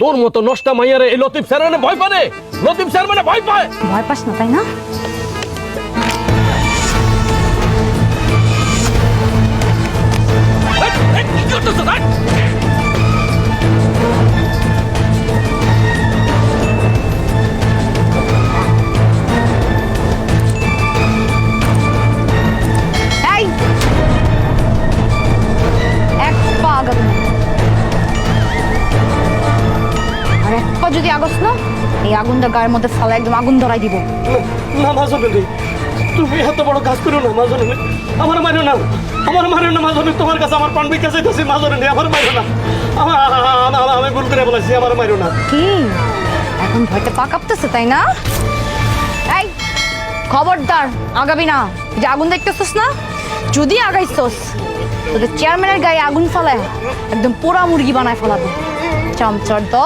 তোর মতো নষ্টা মাইয়ারে এই লতিফ স্যার মানে ভয় পায় লতিফ স্যার মানে ভয় পায়। ভয় পাস না, তাই না? আগস না? এই আগুনটা গায়ের মধ্যে ফালা একদম আগুন ধরাই দিব। না রে তুমি এত বড় কাজ করো না আমার মারো না। আমার মারো না তোমার কাছে আমার প্রাণ বিকাশ রে আমার মারো না। আমার আমার- আমি ভুল করে বলেছি আমার মারো না। কি? এখন ভয়তে পা কাঁপতেছে তাই না? এই খবরদার আগাবি না। যে আগুন দেখতেছিস না? যদি আগাইছস তোদের চেয়ারম্যানের গায়ে আগুন ফালায় একদম পোড়া মুরগি বানায় ফেলাবো। চামচার দল।